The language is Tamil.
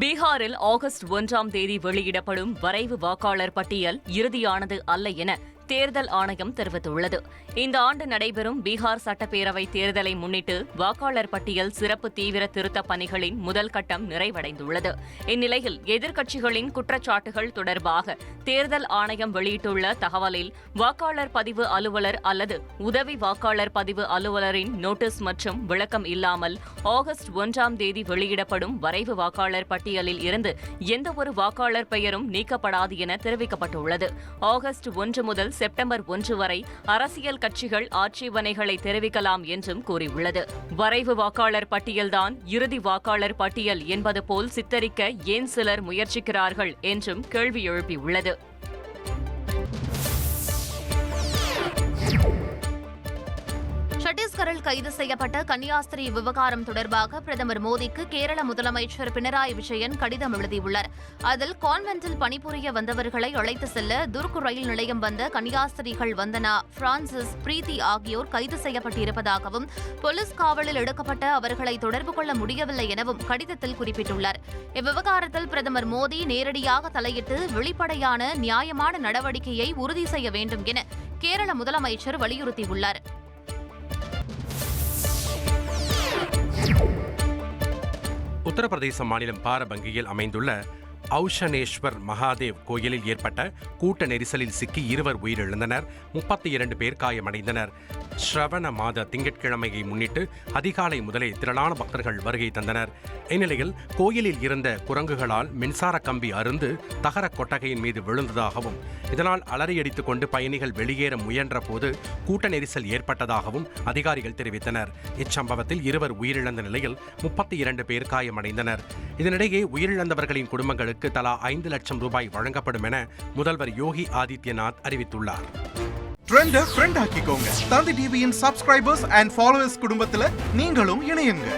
பீகாரில் ஆகஸ்ட் ஒன்றாம் தேதி வெளியிடப்படும் வரைவு வாக்காளர் பட்டியல் இறுதியானது அல்ல என தேர்தல் ஆணையம் தெரிவித்துள்ளது. இந்த ஆண்டு நடைபெறும் பீகார் சட்டப்பேரவை தேர்தலை முன்னிட்டு வாக்காளர் பட்டியல் சிறப்பு தீவிர திருத்தப் பணிகளின் முதல் கட்டம் நிறைவடைந்துள்ளது. இந்நிலையில் எதிர்க்கட்சிகளின் குற்றச்சாட்டுகள் தொடர்பாக தேர்தல் ஆணையம் வெளியிட்டுள்ள தகவலில் வாக்காளர் பதிவு அலுவலர் அல்லது உதவி வாக்காளர் பதிவு அலுவலரின் நோட்டீஸ் மற்றும் விளக்கம் இல்லாமல் ஆகஸ்ட் ஒன்றாம் தேதி வெளியிடப்படும் வரைவு வாக்காளர் பட்டியலில் இருந்து எந்தவொரு வாக்காளர் பெயரும் நீக்கப்படாது என தெரிவிக்கப்பட்டுள்ளது. ஆகஸ்ட் ஒன்று முதல் செப்டம்பர் ஒன்று வரை அரசியல் கட்சிகள் ஆட்சேபனைகளை தெரிவிக்கலாம் என்றும் கூறியுள்ளது. வரைவு வாக்காளர் பட்டியல்தான் இறுதி வாக்காளர் பட்டியல் என்பது போல் சித்தரிக்க ஏன் சிலர் முயற்சிக்கிறார்கள் என்றும் கேள்வி எழுப்பியுள்ளது. கைது செய்யப்பட்ட கன்னியாஸ்திரி விவகாரம் தொடர்பாக பிரதமர் மோடிக்கு கேரள முதலமைச்சர் பினராயி விஜயன் கடிதம் எழுதியுள்ளார். அதில் கான்வென்ட்டில் பணிபுரிய வந்தவர்களை அழைத்து செல்ல துர்க் ரயில் நிலையம் வந்த கன்னியாஸ்திரிகள் வந்தனா. பிரான்சிஸ் பிரீத்தி ஆகியோர் கைது செய்யப்பட்டிருப்பதாகவும் போலீஸ் காவலில் எடுக்கப்பட்ட அவர்களை தொடர்பு கொள்ள முடியவில்லை எனவும் கடிதத்தில் குறிப்பிட்டுள்ளார். இவ்விவகாரத்தில் பிரதமர் மோடி நேரடியாக தலையிட்டு வெளிப்படையான நியாயமான நடவடிக்கையை உறுதி செய்ய வேண்டும் என கேரள முதலமைச்சர் வலியுறுத்தியுள்ளார். உத்தரப்பிரதேச மாநிலம் பாரபங்கியில் அமைந்துள்ள அவுஷனேஸ்வர் மகாதேவ் கோயிலில் ஏற்பட்ட கூட்ட நெரிசலில் சிக்கி இருவர் உயிரிழந்தனர். முப்பத்தி இரண்டு பேர் காயமடைந்தனர். ஸ்ரவண மாத திங்கட்கிழமையை முன்னிட்டு அதிகாலை முதலே திரளான பக்தர்கள் வருகை தந்தனர். இந்நிலையில் கோயிலில் இருந்த குரங்குகளால் மின்சார கம்பி அருந்து தகர கொட்டகையின் மீது விழுந்ததாகவும் இதனால் அலறியடித்துக் கொண்டு பயணிகள் வெளியேற முயன்ற போது கூட்ட நெரிசல் ஏற்பட்டதாகவும் அதிகாரிகள் தெரிவித்தனர். இச்சம்பவத்தில் இருவர் உயிரிழந்த நிலையில் முப்பத்தி இரண்டு பேர் காயமடைந்தனர். இதனிடையே உயிரிழந்தவர்களின் குடும்பங்களுக்கு தலா ஐந்து லட்சம் ரூபாய் வழங்கப்படும் என முதல்வர் யோகி ஆதித்யநாத் அறிவித்துள்ளார். ட்ரெண்ட ஃப்ரெண்ட் ஆக்கிக்கோங்க. தந்தி டிவியின் சப்ஸ்கிரைபர்ஸ் அண்ட் ஃபாலோவர்ஸ் குடும்பத்தில் நீங்களும் இணையுங்க.